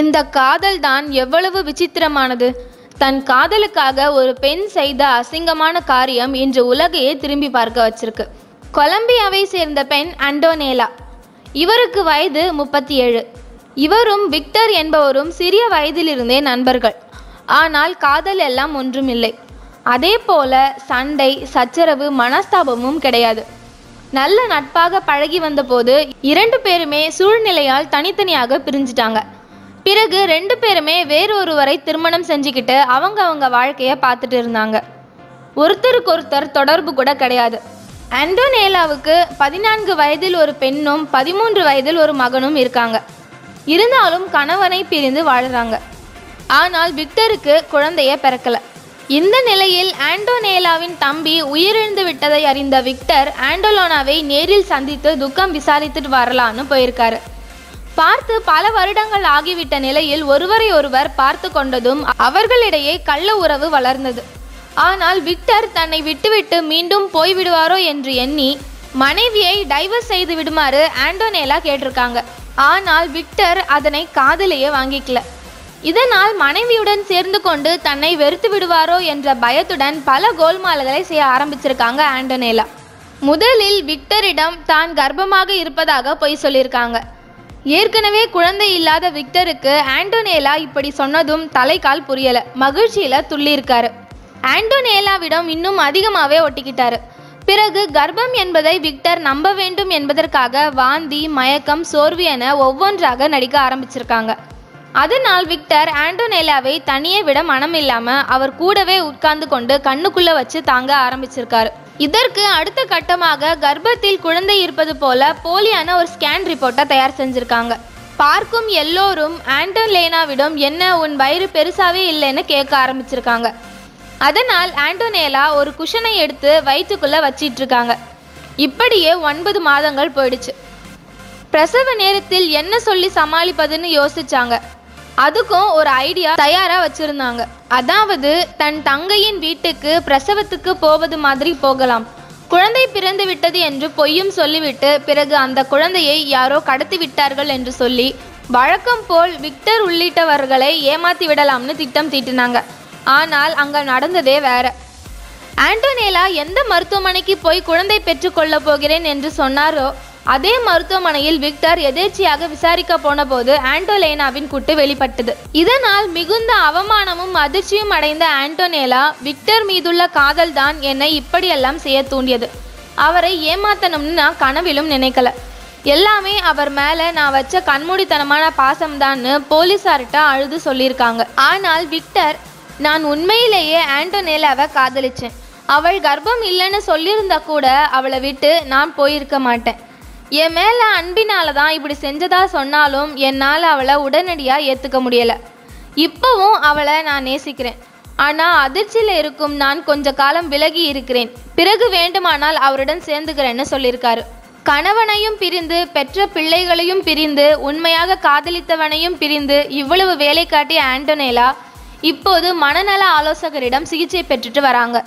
இந்த காதல் தான் எவ்வளவு விசித்திரமானது. தன் காதலுக்காக ஒரு பெண் செய்த அசிங்கமான காரியம் இன்று உலகையே திரும்பி பார்க்க வச்சிருக்கு. கொலம்பியாவை சேர்ந்த பெண் அண்டோனேலா. இவருக்கு வயது முப்பத்தி ஏழு இவரும் விக்டர் என்பவரும் சிறிய வயதிலிருந்தே நண்பர்கள். ஆனால் காதல் எல்லாம் ஒன்றும் இல்லை அதே போல சண்டை சச்சரவு மனஸ்தாபமும் கிடையாது. நல்ல நட்பாக பழகி வந்தபோது இரண்டு பேருமே சூழ்நிலையால் தனித்தனியாக பிரிஞ்சிட்டாங்க. பிறகு ரெண்டு பேருமே வேறொருவரை திருமணம் செஞ்சுக்கிட்டு அவங்க அவங்க வாழ்க்கையை பார்த்துட்டு இருந்தாங்க. ஒருத்தருக்கொருத்தர் தொடர்பு கூட கிடையாது. ஆண்டோனேலாவுக்கு பதினான்கு வயதில் ஒரு பெண்ணும் பதிமூன்று வயதில் ஒரு மகனும் இருக்காங்க. இருந்தாலும் கணவனை பிரிந்து வாழ்கிறாங்க ஆனால் விக்டருக்கு குழந்தைய பிறக்கல. இந்த நிலையில் ஆண்டோனேலாவின் தம்பி உயிரிழந்து விட்டதை அறிந்த விக்டர் ஆண்டோலோனாவை நேரில் சந்தித்து துக்கம் விசாரித்துட்டு வரலான்னு போயிருக்காரு. பார்த்து பல வருடங்கள் ஆகிவிட்ட நிலையில் ஒருவரை ஒருவர் பார்த்து கொண்டதும் அவர்களிடையே கள்ள உறவு வளர்ந்தது. ஆனால் விக்டர் தன்னை விட்டுவிட்டு மீண்டும் போய்விடுவாரோ என்று எண்ணி மனைவியை டைவர்ஸ் செய்து விடுமாறு ஆண்டோனேலா கேட்டிருக்காங்க. ஆனால் விக்டர் அதனை காதலையே வாங்கிக்கல. இதனால் மனைவியுடன் சேர்ந்து கொண்டு தன்னை வெறுத்து விடுவாரோ என்ற பயத்துடன் பல கோல்மால்களை செய்ய ஆரம்பிச்சிருக்காங்க ஆண்டோனேலா. முதலில் விக்டரிடம் தான் கர்ப்பமாக இருப்பதாக பொய் சொல்லியிருக்காங்க. ஏற்கனவே குழந்தை இல்லாத விக்டருக்கு ஆண்டோனேலா இப்படி சொன்னதும் தலைக்கால் புரியல. மகிழ்ச்சியில துள்ளியிருக்காரு. ஆண்டோனேலாவிடம் இன்னும் அதிகமாகவே ஒட்டிக்கிட்டாரு. பிறகு கர்ப்பம் என்பதை விக்டர் நம்ப வேண்டும் என்பதற்காக வாந்தி மயக்கம் சோர்வு என ஒவ்வொன்றாக நடிக்க ஆரம்பிச்சிருக்காங்க. அதனால் விக்டர் ஆண்டோனேலாவை தனியே விட மனம் இல்லாம அவர் கூடவே உட்கார்ந்து கொண்டு கண்ணுக்குள்ள வச்சு தாங்க ஆரம்பிச்சிருக்காரு. இதற்கு அடுத்த கட்டமாக கர்ப்பத்தில் குழந்தை இருப்பது போல போலியான ஒரு ஸ்கேன் ரிப்போர்ட்டை தயார் செஞ்சுருக்காங்க. பார்க்கும் எல்லோரும் ஆண்டோலேனாவிடம் என்ன உன் வயிறு பெருசாவே இல்லைன்னு கேட்க ஆரம்பிச்சிருக்காங்க. அதனால் ஆண்டோனேலா ஒரு குஷனை எடுத்து வயிற்றுக்குள்ளே வச்சிட்டு இருக்காங்க இப்படியே ஒன்பது மாதங்கள் போயிடுச்சு. பிரசவ நேரத்தில் என்ன சொல்லி சமாளிப்பதுன்னு யோசிச்சாங்க. அதுக்கும் ஒரு ஐடியா தயாரா வச்சிருந்தாங்க. அதாவது தன் தங்கையின் வீட்டுக்கு பிரசவத்துக்கு போவது மாதிரி போகலாம். குழந்தை பிறந்து விட்டது என்று பொய்யும் சொல்லிவிட்டு பிறகு அந்த குழந்தையை யாரோ கடத்தி விட்டார்கள் என்று சொல்லி வழக்கம் போல் விக்டர் உள்ளிட்டவர்களை ஏமாத்தி விடலாம்னு திட்டம் தீட்டினாங்க. ஆனால் அங்க நடந்ததே வேற. ஆண்டோனேலா எந்த மருத்துவமனைக்கு போய் குழந்தை பெற்றுக்கொள்ள போகிறேன் என்று சொன்னாரோ அதே மருத்துவமனையில் விக்டர் எதேர்ச்சியாக விசாரிக்க போனபோது ஆண்டோலேனாவின் குட்டு வெளிப்பட்டது. இதனால் மிகுந்த அவமானமும் அதிர்ச்சியும் அடைந்த ஆண்டோனேலா விக்டர் மீதுள்ள காதல்தான் என்னை இப்படியெல்லாம் செய்ய தூண்டியது. அவரை ஏமாத்தணும்னு நான் கனவிலும் நினைக்கல. எல்லாமே அவர் மேல நான் வச்ச கண்மூடித்தனமான பாசம்தான்னு போலீசார்கிட்ட அழுது சொல்லியிருக்காங்க. ஆனால் விக்டர் நான் உண்மையிலேயே ஆண்டோனேலாவை காதலிச்சேன். அவள் கர்ப்பம் இல்லைன்னு சொல்லியிருந்தா கூட அவளை விட்டு நான் போயிருக்க மாட்டேன். என் மேலே அன்பினால தான் இப்படி செஞ்சதா சொன்னாலும் என்னால் அவளை உடனடியாக ஏற்றுக்க முடியலை. இப்போவும் அவளை நான் நேசிக்கிறேன். ஆனால் அதிர்ச்சியில் இருக்கும் நான் கொஞ்ச காலம் விலகி இருக்கிறேன். பிறகு வேண்டுமானால் அவருடன் சேர்ந்துக்கிறேன்னு சொல்லியிருக்காரு. கணவனையும் பிரிந்து பெற்ற பிள்ளைகளையும் பிரிந்து உண்மையாக காதலித்தவனையும் பிரிந்து இவ்வளவு வேலை காட்டிய ஆண்டோனேலா இப்போது மனநல ஆலோசகரிடம் சிகிச்சை பெற்றுட்டு வராங்க.